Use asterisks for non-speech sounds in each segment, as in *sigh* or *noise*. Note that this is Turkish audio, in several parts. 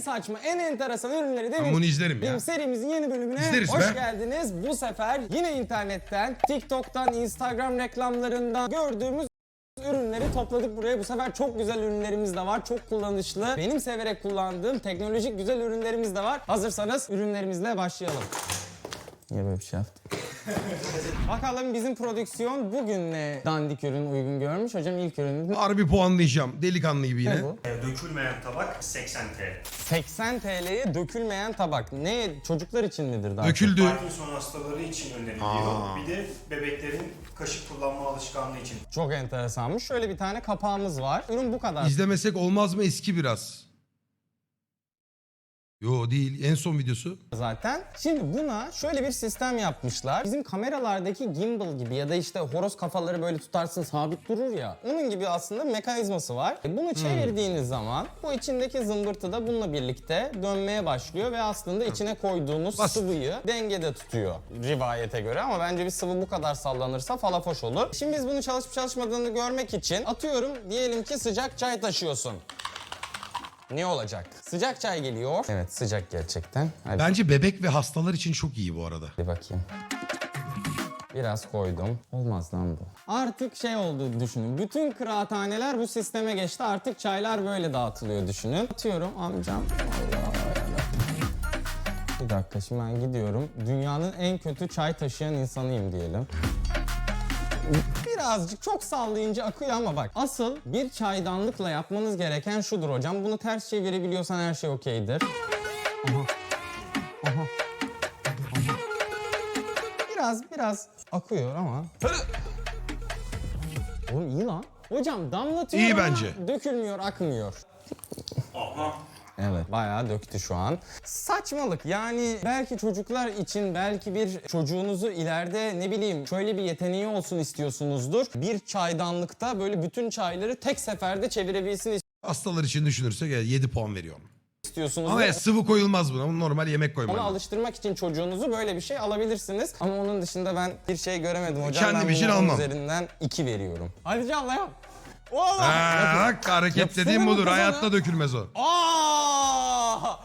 saçma, en enteresan ürünleri Ben demin bunu izlerim ya. serimizin yeni bölümüne İzleriz hoş be. geldiniz. Bu sefer yine internetten, TikTok'tan, Instagram reklamlarından gördüğümüz ürünleri topladık buraya. Bu sefer çok güzel ürünlerimiz de var. Çok kullanışlı. Benim severek kullandığım teknolojik güzel ürünlerimiz de var. Hazırsanız ürünlerimizle başlayalım. Niye böyle bir şey yaptın? *laughs* Bakalım bizim prodüksiyon bugün ne dandik ürün uygun görmüş. Hocam ilk ürünümüz Harbi puanlayacağım. Delikanlı gibi yine. ne bu? E, Dökülmeyen tabak 80 TL. 80 TL'ye dökülmeyen tabak. Ne çocuklar için midir daha çok? Döküldü. Parkinson hastaları için öneriliyor. Bir de bebeklerin kaşık kullanma alışkanlığı için. Çok enteresanmış. Şöyle bir tane kapağımız var. Ürün bu kadar İzlemesek olmaz mı eski biraz? Yo değil. En son videosu. zaten. Şimdi buna şöyle bir sistem yapmışlar. Bizim kameralardaki gimbal gibi ya da işte horoz kafaları böyle tutarsın sabit durur ya. Onun gibi aslında mekanizması var. E, Bunu çevirdiğiniz zaman bu içindeki zımbırtı da bununla birlikte dönmeye başlıyor ve aslında içine koyduğunuz Basit. sıvıyı dengede tutuyor rivayete göre ama bence bir sıvı bu kadar sallanırsa falafoş olur. Şimdi biz bunu çalışıp çalışmadığını görmek için atıyorum diyelim ki sıcak çay taşıyorsun. Ne olacak? Sıcak çay geliyor. Evet sıcak gerçekten. Hadi Bence bebek ve hastalar için çok iyi bu arada. bir bakayım. Biraz koydum. Olmaz lan bu. Artık şey oldu düşünün. Bütün kıraathaneler bu sisteme geçti. Artık çaylar böyle dağıtılıyor düşünün. Atıyorum amcam. Allah Allah. Bir dakika şimdi ben gidiyorum. Dünyanın en kötü çay taşıyan insanıyım diyelim. Birazcık çok sallayınca akıyor ama bak asıl bir çaydanlıkla yapmanız gereken şudur hocam. Bunu ters çevirebiliyorsan her şey okeydir. Aha. Aha. Aha. Biraz biraz akıyor ama. Oğlum iyi lan. Hocam damlatıyor İyi ama bence. dökülmüyor, akmıyor. Aha. Evet bayağı döktü şu an. Saçmalık yani belki çocuklar için belki bir çocuğunuzu ileride ne bileyim şöyle bir yeteneği olsun istiyorsunuzdur. Bir çaydanlıkta böyle bütün çayları tek seferde çevirebilsin Hastalar için düşünürsek evet, 7 puan veriyorum. istiyorsunuz. Ama ve evet, sıvı koyulmaz buna. Bunu normal yemek koyman Ona lazım. alıştırmak için çocuğunuzu böyle bir şey alabilirsiniz. Ama onun dışında ben bir şey göremedim hocam. Kendim ben için bunun almam. üzerinden 2 veriyorum. Hadi canla yap. Oğlum. Ha, bak hareket dediğim bu budur. Hayatta dökülmez o. Aa!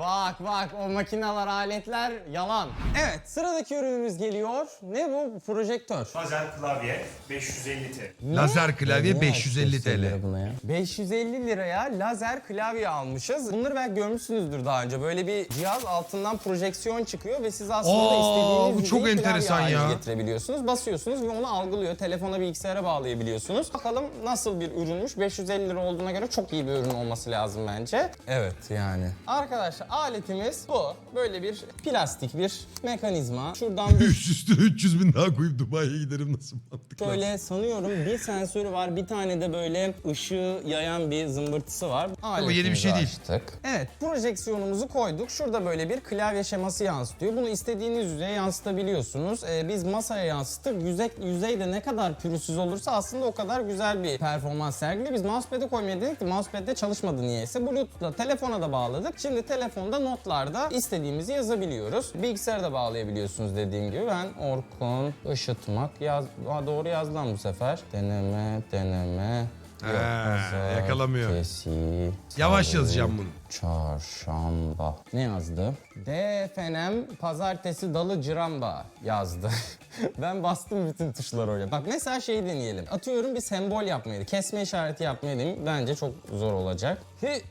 Bak bak o makineler, aletler yalan. Evet sıradaki ürünümüz geliyor. Ne bu? Projektör. Lazer klavye 550 TL. Lazer klavye Ne 550 açtın sen TL. buna ya? 550 liraya lazer klavye almışız. Bunları belki görmüşsünüzdür daha önce. Böyle bir cihaz altından projeksiyon çıkıyor ve siz aslında Aa, istediğiniz bu çok klavye enteresan haline ya. getirebiliyorsunuz. Basıyorsunuz ve onu algılıyor. Telefona bilgisayara bağlayabiliyorsunuz. Bakalım nasıl bir ürünmüş. 550 lira olduğuna göre çok iyi bir ürün olması lazım bence. Evet yani. Arkadaşlar aletimiz bu. Böyle bir plastik bir mekanizma. Şuradan bir Üst üste 300 bin daha koyup Dubai'ye giderim nasıl mantıklı. Şöyle sanıyorum bir sensörü var, bir tane de böyle ışığı yayan bir zımbırtısı var. Bu yeni bir şey değil. Açtık. Evet, projeksiyonumuzu koyduk. Şurada böyle bir klavye şeması yansıtıyor. Bunu istediğiniz yüzeye yansıtabiliyorsunuz. Ee, biz masaya yansıttık. Yüzey, yüzey de ne kadar pürüzsüz olursa aslında o kadar güzel bir performans sergiliyor. Biz mousepad'e koymaya dedik de mousepad'de çalışmadı niyeyse. Bluetooth'la telefona da bağladık. Şimdi telefonda notlarda istediğimizi yazabiliyoruz. Bilgisayara da bağlayabiliyorsunuz dediğim gibi. Ben Orkun Işıtmak yaz... Aa, doğru yazdım bu sefer. Deneme, deneme. Yok, pazar, yakalamıyor. Kesi, Yavaş salı, yazacağım bunu. Çarşamba. Ne yazdı? DFNM pazartesi dalı ciramba yazdı. *laughs* ben bastım bütün tuşları oraya. Bak mesela şey deneyelim. Atıyorum bir sembol yapmayı, kesme işareti yapmayı deneyim. Bence çok zor olacak. Hi.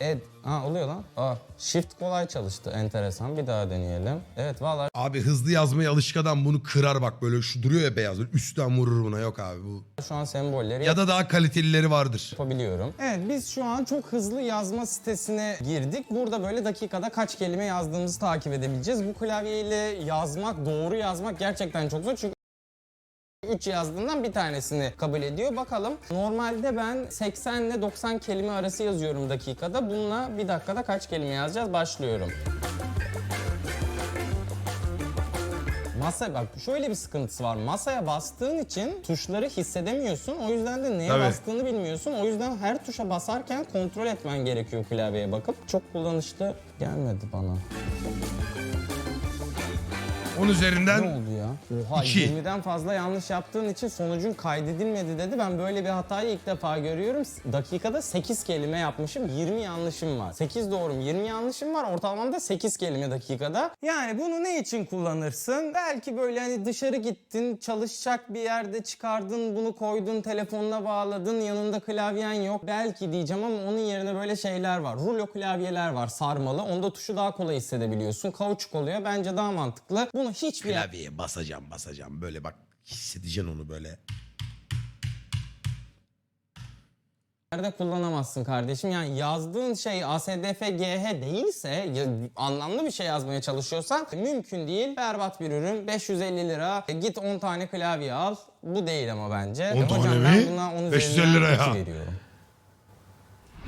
Ed. Ha oluyor lan. Aa, shift kolay çalıştı. Enteresan. Bir daha deneyelim. Evet vallahi Abi hızlı yazmaya alışık adam bunu kırar bak böyle şu duruyor ya beyaz. Böyle üstten vurur buna yok abi bu. şu an sembolleri Ya da daha kalitelileri vardır. yapabiliyorum. Evet biz şu an çok hızlı yazma sitesine girdik. Burada böyle dakikada kaç kelime yazdığımızı takip edebileceğiz. Bu klavyeyle yazmak, doğru yazmak gerçekten çok zor. Çünkü 3 yazdığından bir tanesini kabul ediyor. Bakalım normalde ben 80 ile 90 kelime arası yazıyorum dakikada. Bununla bir dakikada kaç kelime yazacağız? Başlıyorum. Masa bak şöyle bir sıkıntısı var. Masaya bastığın için tuşları hissedemiyorsun. O yüzden de neye Tabii. bastığını bilmiyorsun. O yüzden her tuşa basarken kontrol etmen gerekiyor klavyeye bakıp. Çok kullanışlı gelmedi bana. 10 Ne üzerinden oldu ya? Oha İki. 20'den fazla yanlış yaptığın için sonucun kaydedilmedi dedi. Ben böyle bir hatayı ilk defa görüyorum. Dakikada 8 kelime yapmışım. 20 yanlışım var. 8 doğrum 20 yanlışım var. Ortalamamda 8 kelime dakikada. Yani bunu ne için kullanırsın? Belki böyle hani dışarı gittin, çalışacak bir yerde çıkardın, bunu koydun, telefonuna bağladın, yanında klavyen yok. Belki diyeceğim ama onun yerine böyle şeyler var. Rulo klavyeler var sarmalı. Onda tuşu daha kolay hissedebiliyorsun. Kauçuk oluyor. Bence daha mantıklı. Bunu hiçbir yer- klavyeye basacağım basacağım böyle bak hissedeceksin onu böyle. Nerede kullanamazsın kardeşim? Yani yazdığın şey ASDFGH değilse, ya, anlamlı bir şey yazmaya çalışıyorsan mümkün değil. Berbat bir ürün. 550 lira. E, git 10 tane klavye al. Bu değil ama bence. 10 E, tane hocam mi? ben buna 10 550 üzerinden lira ya. iki veriyorum.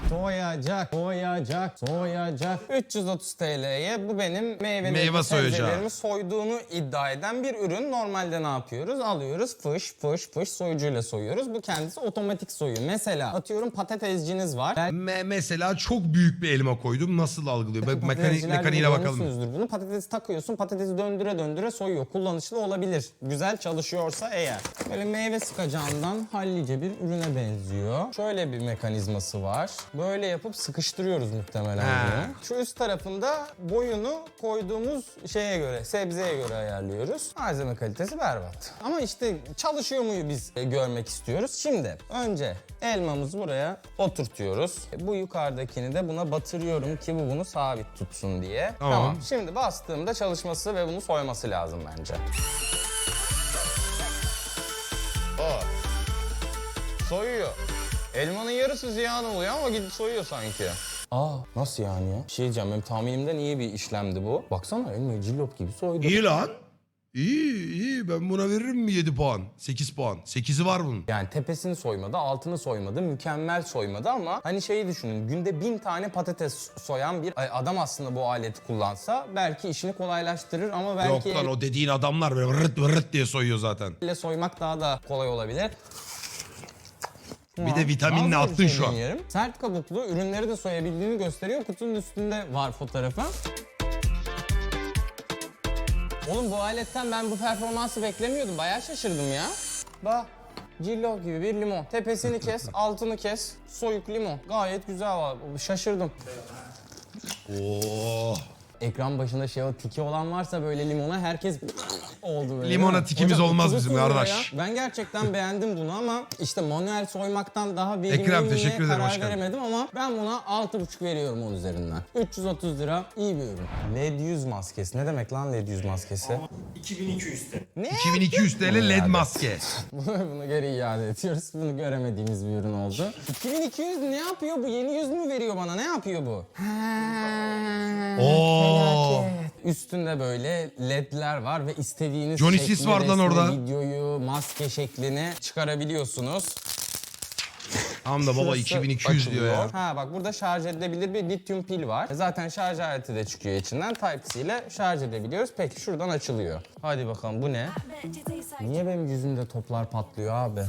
Soyacak, soyacak, soyacak. 330 TL'ye bu benim meyvelerimi, Meyve soyacağı. sebzelerimi soyduğunu iddia eden bir ürün. Normalde ne yapıyoruz? Alıyoruz fış fış fış soyucuyla soyuyoruz. Bu kendisi otomatik soyuyor. Mesela atıyorum patatesciniz var. Belki Me- mesela çok büyük bir elma koydum nasıl algılıyor? Bak mekani- patatesciler mekaniğine gibi bakalım. Bunu patatesi takıyorsun, patatesi döndüre döndüre soyuyor. Kullanışlı olabilir. Güzel çalışıyorsa eğer. Böyle meyve sıkacağından hallice bir ürüne benziyor. Şöyle bir mekanizması var. Böyle yapıp sıkıştırıyoruz muhtemelen bunu. Şu üst tarafında boyunu koyduğumuz şeye göre, sebzeye göre ayarlıyoruz. Malzeme kalitesi berbat. Ama işte çalışıyor muyu biz e, görmek istiyoruz. Şimdi önce elmamızı buraya oturtuyoruz. Bu yukarıdakini de buna batırıyorum ki bu bunu sabit tutsun diye. Tamam. Şimdi bastığımda çalışması ve bunu soyması lazım bence. Soyuyor. Elmanın yarısı ziyan oluyor ama gidip soyuyor sanki. Aa nasıl yani ya? Bir şey diyeceğim benim tahminimden iyi bir işlemdi bu. Baksana elmayı cillop gibi soydu. İyi lan. İyi iyi ben buna veririm mi 7 puan? 8 puan. 8'i var bunun. Yani tepesini soymadı, altını soymadı, mükemmel soymadı ama hani şeyi düşünün günde bin tane patates soyan bir adam aslında bu aleti kullansa belki işini kolaylaştırır ama belki Yok lan o dediğin adamlar böyle rırt rırt diye soyuyor zaten. elle soymak daha da kolay olabilir. Bir de vitaminle Bazı attın şu an. ürünlerin. Sert kabuklu ürünleri de soyabildiğini gösteriyor. Kutunun üstünde var fotoğrafı. Oğlum bu aletten ben bu performansı beklemiyordum. Bayağı şaşırdım ya. Bak. Cillop gibi bir limon. Tepesini kes, *laughs* altını kes. Soyuk limon. Gayet güzel var. Şaşırdım. Oo. Ekran başında şey o tiki olan varsa böyle limona herkes *laughs* oldu böyle. Limona tikimiz Hocam, olmaz 39 bizim lira kardeş. ya. Ben gerçekten beğendim bunu ama işte manuel soymaktan daha verimli Ekrem, teşekkür ederim, karar hoş geldin. veremedim ama ben buna 6,5 veriyorum 10 üzerinden. 330 lira iyi bir ürün. LED yüz maskesi. Ne demek lan LED yüz maskesi? Ama 2200 TL. Ne? 2200 *laughs* TL led maske. Bunu, bunu geri iade ediyoruz. Bunu göremediğimiz bir ürün oldu. 2200 ne yapıyor bu? Yeni yüz mü veriyor bana? Ne yapıyor bu? Oo. Felaket. Üstünde böyle ledler var ve istediğiniz Johnny şekli, var lan resmi, orada. videoyu, maske şeklini çıkarabiliyorsunuz. Tam da baba Şurası 2200 diyor ya. açılıyor. Ha bak burada şarj edilebilir bir lityum pil var. Zaten şarj aleti de çıkıyor içinden. Type-C ile şarj edebiliyoruz. Peki şuradan açılıyor. Hadi bakalım bu ne? Niye benim yüzümde toplar patlıyor abi?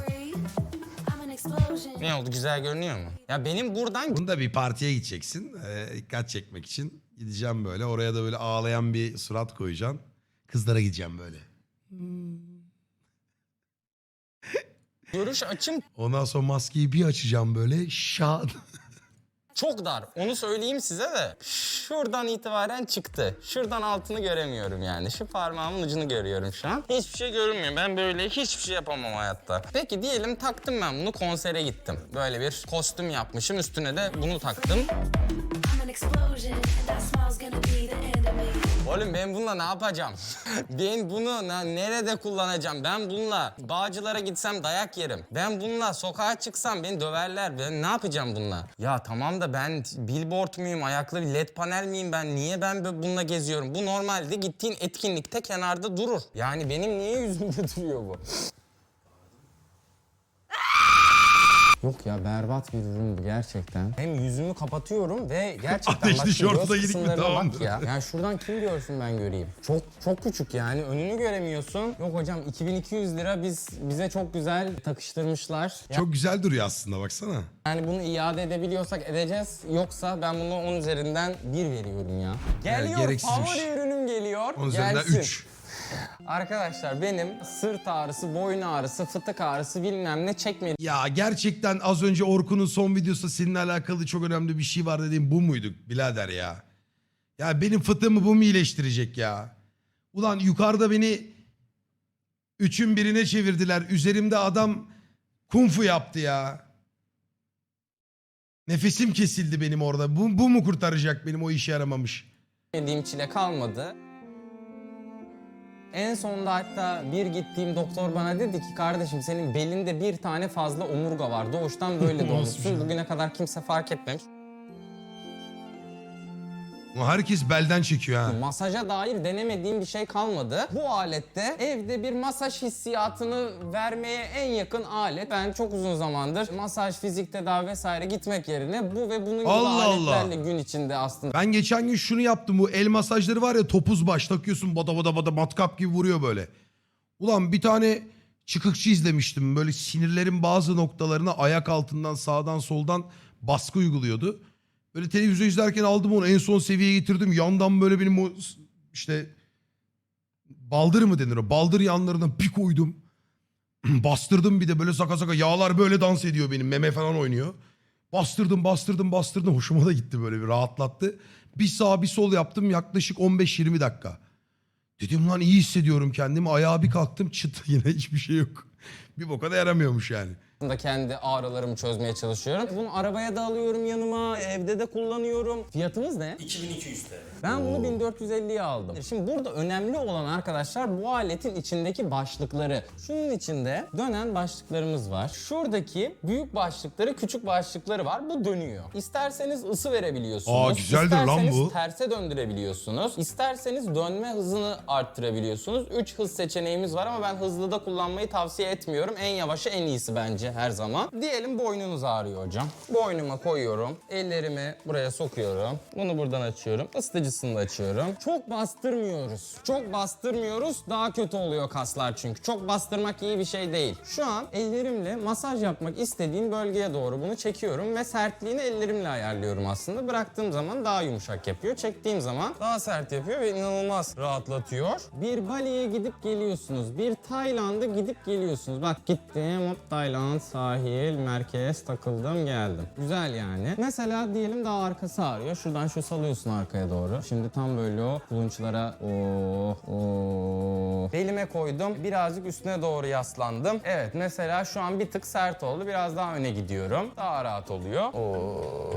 Ne oldu güzel görünüyor mu? Ya benim buradan Bunda bir partiye gideceksin. e, dikkat çekmek için. Gideceğim böyle. Oraya da böyle ağlayan bir surat koyacaksın. Kızlara gideceğim böyle. görüş açım Ondan sonra maskeyi bir açacağım böyle. Şan. *laughs* çok dar. Onu söyleyeyim size de. Şuradan itibaren çıktı. Şuradan altını göremiyorum yani. Şu parmağımın ucunu görüyorum şu an. Hiçbir şey görünmüyor. Ben böyle hiçbir şey yapamam hayatta. Peki diyelim taktım ben bunu konsere gittim. Böyle bir kostüm yapmışım. Üstüne de bunu taktım. Oğlum ben bununla ne yapacağım? *laughs* ben bunu na- nerede kullanacağım? Ben bununla bağcılara gitsem dayak yerim. Ben bununla sokağa çıksam beni döverler. Ben ne yapacağım bununla? Ya tamam da ben billboard muyum? Ayaklı bir led panel miyim ben? Niye ben bununla geziyorum? Bu normalde gittiğin etkinlikte kenarda durur. Yani benim niye yüzümde *laughs* duruyor bu? Yok ya berbat bir ürün bu gerçekten. Hem yüzümü kapatıyorum ve gerçekten Ateşli bak şu şortu göz da yedik mi kısımlarına bak tamamdır. ya. Yani şuradan kim görsün ben göreyim. Çok çok küçük yani önünü göremiyorsun. Yok hocam 2200 lira biz bize çok güzel takıştırmışlar. Çok güzel duruyor aslında baksana. Yani bunu iade edebiliyorsak edeceğiz. Yoksa ben bunu 10 üzerinden 1 veriyorum ya. Geliyor gereksizmiş. favori ürünüm geliyor. Onun üzerinden Gelsin. 3. Arkadaşlar benim sırt ağrısı, boyun ağrısı, fıtık ağrısı bilmem ne çekmediğim Ya gerçekten az önce Orkun'un son videosunda seninle alakalı çok önemli bir şey var dediğim bu muydu birader ya? Ya benim fıtığımı bu mu iyileştirecek ya? Ulan yukarıda beni üçün birine çevirdiler. Üzerimde adam kung fu yaptı ya. Nefesim kesildi benim orada. Bu, bu mu kurtaracak benim o işe yaramamış? çile kalmadı. En sonunda hatta bir gittiğim doktor bana dedi ki kardeşim senin belinde bir tane fazla omurga var. Doğuştan böyle *laughs* doğmuşsun. şey? Bugüne kadar kimse fark etmemiş. Herkes belden çekiyor ha. Masaja dair denemediğim bir şey kalmadı. Bu alette evde bir masaj hissiyatını vermeye en yakın alet. Ben çok uzun zamandır masaj, fizik tedavi vesaire gitmek yerine bu ve bunun gibi Allah Allah. aletlerle gün içinde aslında Ben geçen gün şunu yaptım. Bu el masajları var ya topuz baş takıyorsun bada bada bada matkap gibi vuruyor böyle. Ulan bir tane çıkıkçı izlemiştim. Böyle sinirlerin bazı noktalarına ayak altından sağdan soldan baskı uyguluyordu. Böyle televizyon izlerken aldım onu en son seviyeye getirdim. Yandan böyle benim o işte baldır mı denir o? Baldır yanlarından bir koydum. *clears throat* Bastırdım bir de böyle saka saka yağlar böyle dans ediyor benim. Meme falan oynuyor. Bastırdım bastırdım bastırdım. Hoşuma da gitti böyle bir rahatlattı. Bir sağ bir sol yaptım yaklaşık 15-20 dakika. Dedim lan iyi hissediyorum kendimi. Ayağa bir kalktım çıt *laughs* yine hiçbir şey yok. Bir boka da yaramıyormuş yani. Kendi ağrılarımı çözmeye çalışıyorum. Bunu arabaya da alıyorum yanıma, evde de kullanıyorum. Fiyatımız ne? 2200 TL. Ben bunu 1450'ye aldım. Şimdi burada önemli olan arkadaşlar bu aletin içindeki başlıkları. Şunun içinde dönen başlıklarımız var. Şuradaki büyük başlıkları, küçük başlıkları var. Bu dönüyor. İsterseniz ısı verebiliyorsunuz. Aa, güzeldir lan İsterseniz bu. terse döndürebiliyorsunuz. İsterseniz dönme hızını arttırabiliyorsunuz. 3 hız seçeneğimiz var ama ben hızlı da kullanmayı tavsiye etmiyorum. En yavaşı en iyisi bence her zaman. Diyelim boynunuz ağrıyor hocam. Boynuma koyuyorum. Ellerimi buraya sokuyorum. Bunu buradan açıyorum. Isıtıcısını da açıyorum. Çok bastırmıyoruz. Çok bastırmıyoruz. Daha kötü oluyor kaslar çünkü. Çok bastırmak iyi bir şey değil. Şu an ellerimle masaj yapmak istediğim bölgeye doğru bunu çekiyorum ve sertliğini ellerimle ayarlıyorum aslında. Bıraktığım zaman daha yumuşak yapıyor. Çektiğim zaman daha sert yapıyor ve inanılmaz rahatlatıyor. Bir Bali'ye gidip geliyorsunuz. Bir Tayland'a gidip geliyorsunuz. Bak gittim hop Tayland sahil merkez takıldım geldim. Güzel yani. Mesela diyelim daha arkası ağrıyor. Şuradan şu salıyorsun arkaya doğru. Şimdi tam böyle o kulunçlara oh oh. Belime koydum. Birazcık üstüne doğru yaslandım. Evet mesela şu an bir tık sert oldu. Biraz daha öne gidiyorum. Daha rahat oluyor. Oh.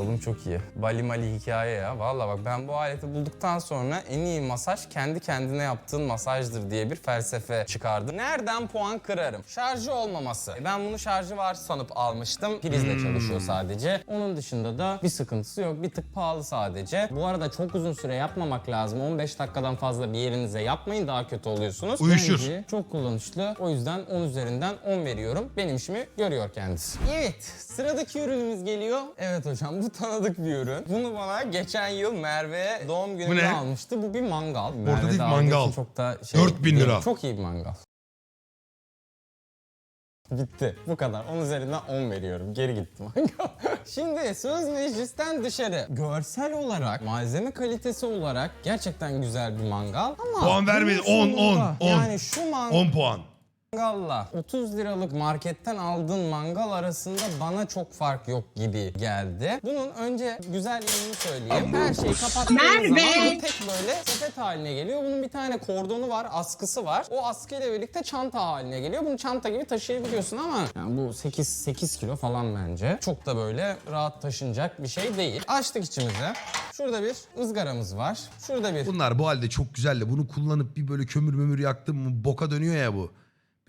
Oğlum çok iyi. Bali mali hikaye ya. Vallahi bak ben bu aleti bulduktan sonra en iyi masaj kendi kendine yaptığın masajdır diye bir felsefe çıkardım. Nereden puan kırarım? Şarjı olmaması. Ben bunu şarjı var sanıp almıştım. Prizle çalışıyor sadece. Onun dışında da bir sıkıntısı yok. Bir tık pahalı sadece. Bu arada çok uzun süre yapmamak lazım. 15 dakikadan fazla bir yerinize yapmayın daha kötü oluyorsunuz. Uyuşur. Bence çok kullanışlı. O yüzden 10 üzerinden 10 veriyorum. Benim işimi görüyor kendisi. Evet, sıradaki ürünümüz geliyor. Evet hocam, bu *laughs* tanıdık bir ürün. Bunu bana geçen yıl Merve doğum gününde ne? almıştı. Bu bir mangal. değil, Merve de aldığı mangal. için Çok da şey 4000 değil. lira. Çok iyi bir mangal. Bitti. Bu kadar. 10 üzerinden 10 veriyorum. Geri gitti mangal. *laughs* Şimdi söz meclisten dışarı. Görsel olarak, malzeme kalitesi olarak gerçekten güzel bir mangal. Ama Puan vermedi. bunun 10, 10, sonunda 10. Yani şu mangal 10 puan. Mangalla 30 liralık marketten aldığın mangal arasında bana çok fark yok gibi geldi. Bunun önce güzel yanını söyleyeyim. Her şeyi kapattığınız zaman bu tek böyle sepet haline geliyor. Bunun bir tane kordonu var, askısı var. O askıyla birlikte çanta haline geliyor. Bunu çanta gibi taşıyabiliyorsun ama yani bu 8 8 kilo falan bence. Çok da böyle rahat taşınacak bir şey değil. Açtık içimize. Şurada bir ızgaramız var. Şurada bir Bunlar bu halde çok güzel de bunu kullanıp bir böyle kömür mömür yaktım mı boka dönüyor ya bu.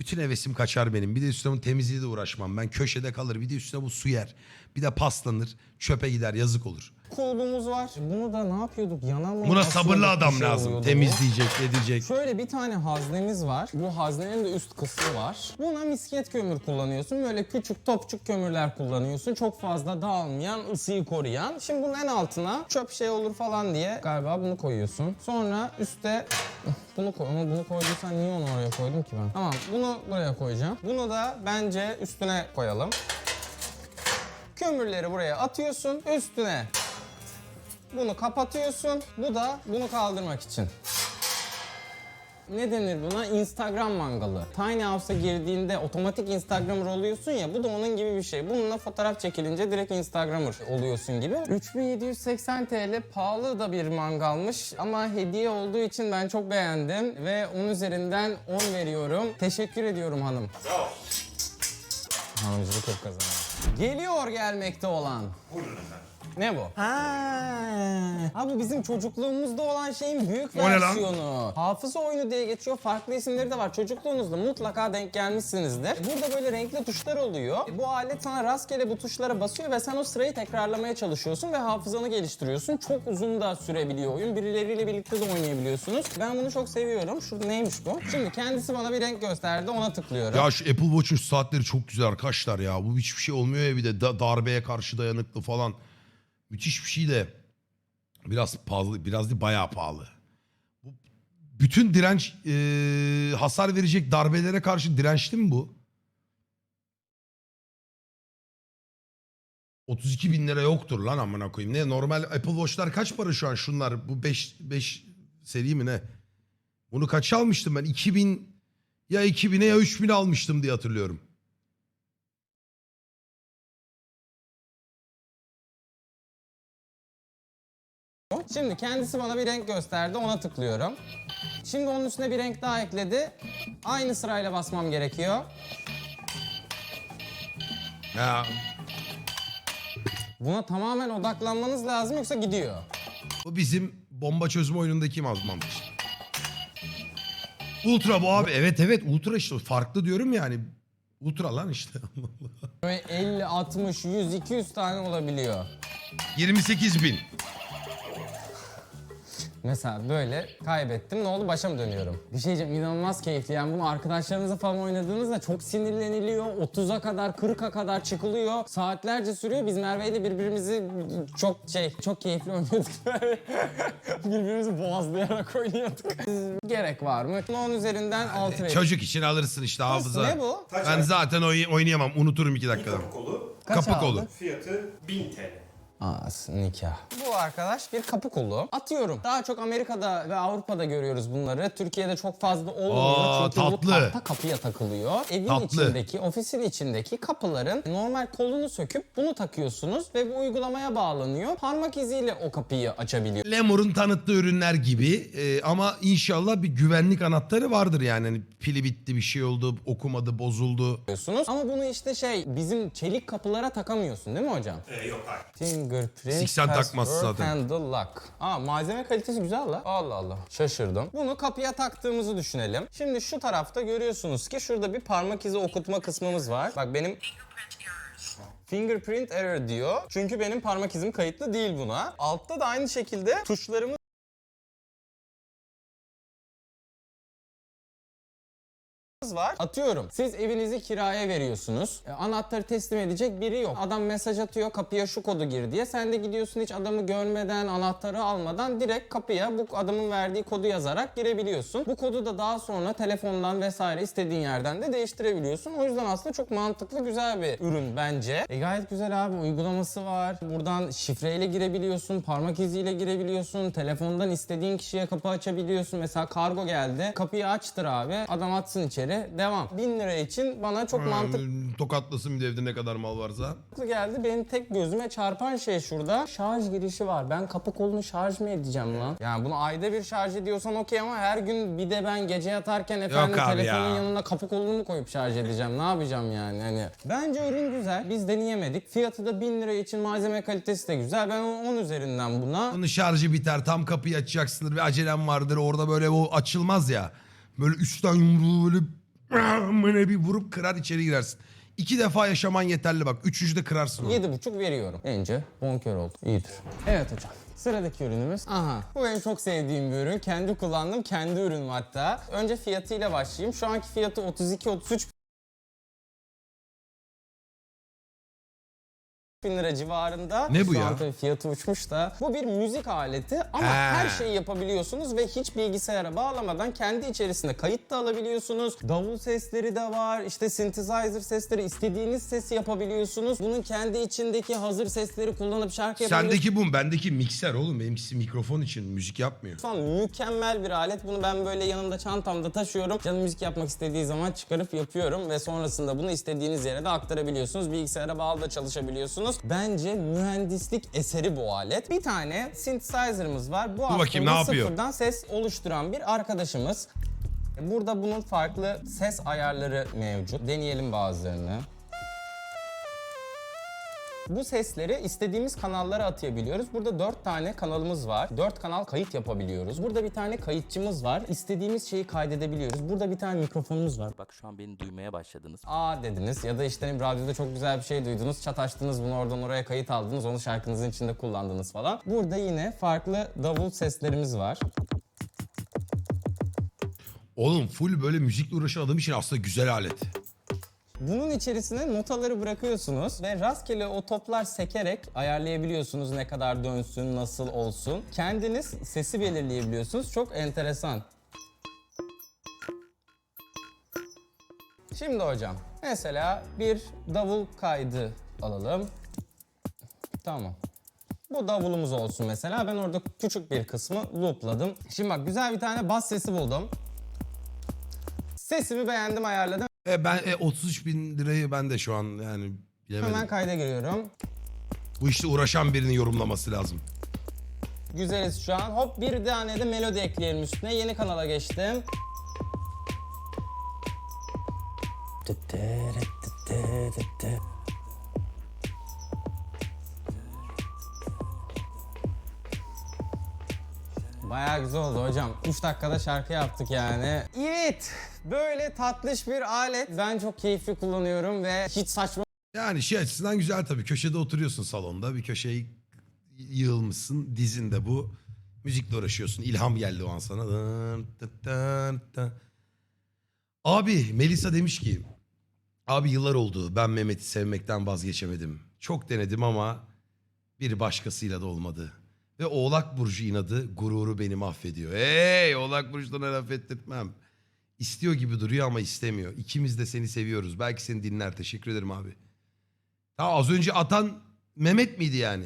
Bütün hevesim kaçar benim. Bir de üstüne bunun temizliği de uğraşmam. Ben köşede kalır. Bir de üstüne bu su yer. Bir de paslanır. Çöpe gider. Yazık olur. Kulbumuz var. Bunu da ne yapıyorduk? Yanan mı? Buna sabırlı bir adam şey lazım. oluyordu bu. Temizleyecek, edecek. Şöyle bir tane haznemiz var. Bu haznenin de üst kısmı var. Buna misket kömür kullanıyorsun. Böyle küçük topçuk kömürler kullanıyorsun. Çok fazla dağılmayan, ısıyı koruyan. Şimdi bunun en altına çöp şey olur falan diye galiba bunu koyuyorsun. Sonra üste *laughs* bunu koy. Ama bunu koyduysan niye onu oraya koydum ki ben? Tamam bunu buraya koyacağım. Bunu da bence üstüne koyalım. Kömürleri buraya atıyorsun. Üstüne bunu kapatıyorsun. Bu da bunu kaldırmak için. ne denir buna? Instagram mangalı. Tiny House'a girdiğinde otomatik Instagramer oluyorsun ya bu da onun gibi bir şey. Bununla fotoğraf çekilince direkt Instagramer oluyorsun gibi. 3780 TL pahalı da bir mangalmış ama hediye olduğu için ben çok beğendim ve 10 üzerinden 10 veriyorum. Teşekkür ediyorum hanım. Bravo. Hanımcılık hep kazanıyor. Geliyor gelmekte olan. Buyurun efendim. Ne bu? Ha, ha bu bizim çocukluğumuzda olan şeyin büyük O ne lan? versiyonu. Hafıza oyunu diye geçiyor. Farklı isimleri de var. Çocukluğunuzda mutlaka denk gelmişsinizdir. Burada böyle renkli tuşlar oluyor. Bu alet sana rastgele bu tuşlara basıyor ve sen o sırayı tekrarlamaya çalışıyorsun ve hafızanı geliştiriyorsun. Çok uzun da sürebiliyor oyun. Birileriyle birlikte de oynayabiliyorsunuz. Ben bunu çok seviyorum. Şurada neymiş bu? Şimdi kendisi bana bir renk gösterdi. Ona tıklıyorum. Ya şu Apple Watch'un saatleri çok güzel arkadaşlar ya. Bu hiçbir şey olmuyor ya bir de da- darbeye karşı dayanıklı falan. Müthiş bir şey de biraz pahalı, biraz değil bayağı pahalı. Bu bütün direnç eee, hasar verecek darbelere karşı dirençli mi bu? 32 bin lira yoktur lan amına koyayım. Ne normal Apple Watch'lar kaç para şu an şunlar? Bu 5 5 seri mi ne? Bunu kaç almıştım ben? 2000 ya 2000'e ya 3000 almıştım diye hatırlıyorum. Şimdi kendisi bana bir renk gösterdi. Ona tıklıyorum. Şimdi onun üstüne bir renk daha ekledi. Aynı sırayla basmam gerekiyor. Ya Buna tamamen odaklanmanız lazım yoksa gidiyor. bu bizim bomba çözme oyunundaki mazmanmış. Ultra bu abi. Evet evet ultra işte farklı diyorum yani. Ultra lan işte. *laughs* Böyle 50, 60, 100, 200 tane olabiliyor. 28 bin. Mesela böyle kaybettim. Ne oldu? Başa mı dönüyorum? Bir şey diyeceğim. inanılmaz keyifli. Yani bunu arkadaşlarınızla falan oynadığınızda çok sinirleniliyor. 30'a kadar, 40'a kadar çıkılıyor. Saatlerce sürüyor. Biz Merve ile birbirimizi çok şey, çok keyifli *laughs* oynuyorduk. birbirimizi boğazlayarak oynuyorduk. Gerek var mı? 10 üzerinden 6 veriyorum. Çocuk için alırsın işte hafıza. Ne bu? Ben zaten oy- oynayamam. Unuturum iki dakikada. Kapı kolu. Kaç Kapı aldın? kolu. Fiyatı 1000 TL. Aa, nikah. Bu arkadaş bir kapı kolu. Atıyorum. Daha çok Amerika'da ve Avrupa'da görüyoruz bunları. Türkiye'de çok fazla olmuyor. Aa, çünkü bu tatlı. tahta kapıya takılıyor. Evin Tatlı. içindeki, ofisin içindeki kapıların normal kolunu söküp bunu takıyorsunuz ve bu uygulamaya bağlanıyor. Parmak iziyle o kapıyı açabiliyor. Lemur'un tanıttığı ürünler gibi e, ama inşallah bir güvenlik anahtarı vardır yani. Hani pili bitti bir şey oldu okumadı bozuldu. Ama bunu işte şey bizim çelik kapılara takamıyorsun değil mi hocam? Ee, yok hayır. Fingerprint, Siksen takmaz password, zaten. lock. Aa malzeme kalitesi güzel la. Allah Allah. Şaşırdım. Bunu kapıya taktığımızı düşünelim. Şimdi şu tarafta görüyorsunuz ki şurada bir parmak izi okutma kısmımız var. Bak benim Fingerprint error diyor. Çünkü benim parmak izim kayıtlı değil buna. Altta da aynı şekilde tuşlarımız var. Atıyorum. Siz evinizi kiraya veriyorsunuz. E, anahtarı teslim edecek biri yok. Adam mesaj atıyor kapıya şu kodu gir diye. Sen de gidiyorsun hiç adamı görmeden, anahtarı almadan direkt kapıya bu adamın verdiği kodu yazarak girebiliyorsun. Bu kodu da daha sonra telefondan vesaire istediğin yerden de değiştirebiliyorsun. O yüzden aslında çok mantıklı, güzel bir ürün bence. E, gayet güzel abi. Uygulaması var. Buradan şifreyle girebiliyorsun, parmak iziyle girebiliyorsun. Telefondan istediğin kişiye kapı açabiliyorsun. Mesela kargo geldi. Kapıyı açtır abi. Adam atsın içeri. Devam. 1000 lira için bana çok mantıklı Hmm, Tokatlasın bir de evde ne kadar mal varsa. geldi. Benim tek gözüme çarpan şey şurada. Şarj girişi var. Ben kapı kolunu şarj mı edeceğim lan? Yani bunu ayda bir şarj ediyorsan okey ama her gün bir de ben gece yatarken efendim abi telefonun ya. yanına kapı kolunu mu koyup şarj edeceğim? Ne yapacağım yani? Hani bence ürün güzel. Biz deneyemedik. Fiyatı da 1000 lira için malzeme kalitesi de güzel. Ben 10 üzerinden buna Bunun şarjı biter tam kapıyı açacaksındır bir acelem vardır orada böyle o açılmaz ya. Böyle üstten yumruğu böyle böyle bir vurup kırar içeri girersin. İki defa yaşaman yeterli bak. Üçüncü de kırarsın onu. 7,5 veriyorum. Bence bonkör oldu. İyidir. Evet hocam. Sıradaki ürünümüz. Aha. Bu benim çok sevdiğim bir ürün. Kendi kullandım. Kendi ürünüm hatta. Önce fiyatıyla başlayayım. Şu anki fiyatı 32-33 bin lira civarında. Ne bu Şu ya? an tabii fiyatı uçmuş da. Bu bir müzik aleti ama He. her şeyi yapabiliyorsunuz ve hiç bilgisayara bağlamadan kendi içerisinde kayıt da alabiliyorsunuz. Davul sesleri de var. işte synthesizer sesleri istediğiniz sesi yapabiliyorsunuz. Bunun kendi içindeki hazır sesleri kullanıp şarkı yapabiliyorsunuz. Sendeki bu? Bendeki mikser oğlum. Benimkisi mikrofon için müzik yapmıyor. Şu an mükemmel bir alet. Bunu ben böyle yanımda çantamda taşıyorum. Canım müzik yapmak istediği zaman çıkarıp yapıyorum ve sonrasında bunu istediğiniz yere de aktarabiliyorsunuz. Bilgisayara bağlı da çalışabiliyorsunuz. Bence mühendislik eseri bu alet. Bir tane synthesizer'ımız var. Bu aslında bakayım, ne yapıyor? sıfırdan ses oluşturan bir arkadaşımız. Burada bunun farklı ses ayarları mevcut. Deneyelim bazılarını. Bu sesleri istediğimiz kanallara atayabiliyoruz. Burada 4 tane kanalımız var. 4 kanal kayıt yapabiliyoruz. Burada bir tane kayıtçımız var. İstediğimiz şeyi kaydedebiliyoruz. Burada bir tane mikrofonumuz var. Bak şu an beni duymaya başladınız. Aa dediniz ya da işte radyoda çok güzel bir şey duydunuz. Çataştınız bunu oradan oraya kayıt aldınız. Onu şarkınızın içinde kullandınız falan. Burada yine farklı davul seslerimiz var. Oğlum full böyle müzikle uğraşan adam için aslında güzel alet. Bunun içerisine notaları bırakıyorsunuz ve rastgele o toplar sekerek ayarlayabiliyorsunuz ne kadar dönsün, nasıl olsun. Kendiniz sesi belirleyebiliyorsunuz. Çok enteresan. Şimdi hocam, mesela bir davul kaydı alalım. Tamam. Bu davulumuz olsun mesela. Ben orada küçük bir kısmı loopladım. Şimdi bak güzel bir tane bas sesi buldum. Sesimi beğendim, ayarladım. E ben e, 33 bin lirayı ben de şu an yani bilemedim. Hemen kayda giriyorum. Bu işte uğraşan birinin yorumlaması lazım. Güzeliz şu an. Hop bir tane de melodi ekleyelim üstüne. Yeni kanala geçtim. Bayağı güzel oldu hocam. 3 dakikada şarkı yaptık yani. Evet. Böyle tatlış bir alet. Ben çok keyifli kullanıyorum ve hiç saçma Yani şey açısından güzel tabii. Köşede oturuyorsun salonda. Bir köşeye yığılmışsın. Dizinde bu. Müzikle uğraşıyorsun. İlham geldi o an sana. Abi Melisa demiş ki Abi yıllar oldu. Ben Mehmet'i sevmekten vazgeçemedim. Çok denedim ama bir başkasıyla da olmadı. Ve Oğlak Burcu inadı gururu beni mahvediyor. Hey Oğlak Burcu'na laf ettirtmem. İstiyor gibi duruyor ama istemiyor. İkimiz de seni seviyoruz. Belki seni dinler. Teşekkür ederim abi. Ha, az önce atan Mehmet miydi yani?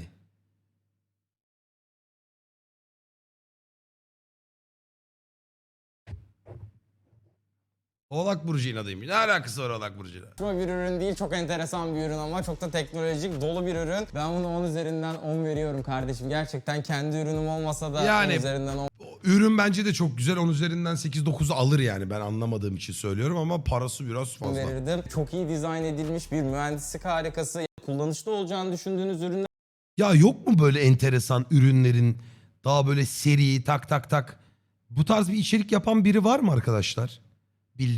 Oğlak Burcu inadıymış. Ne alakası var Oğlak Burcu'yla? bir ürün değil. Çok enteresan bir ürün ama çok da teknolojik, dolu bir ürün. Ben bunu 10 üzerinden 10 veriyorum kardeşim. Gerçekten kendi ürünüm olmasa da Yani- 10 üzerinden 10 Ürün bence de çok güzel. Onun üzerinden 8-9 alır yani. Ben anlamadığım için söylüyorum ama parası biraz fazla. verirdim. Çok iyi dizayn edilmiş bir mühendislik harikası. Kullanışlı olacağını düşündüğünüz ürünler Ya yok mu böyle enteresan ürünlerin daha böyle seri tak tak tak bu tarz bir içerik yapan biri var mı arkadaşlar?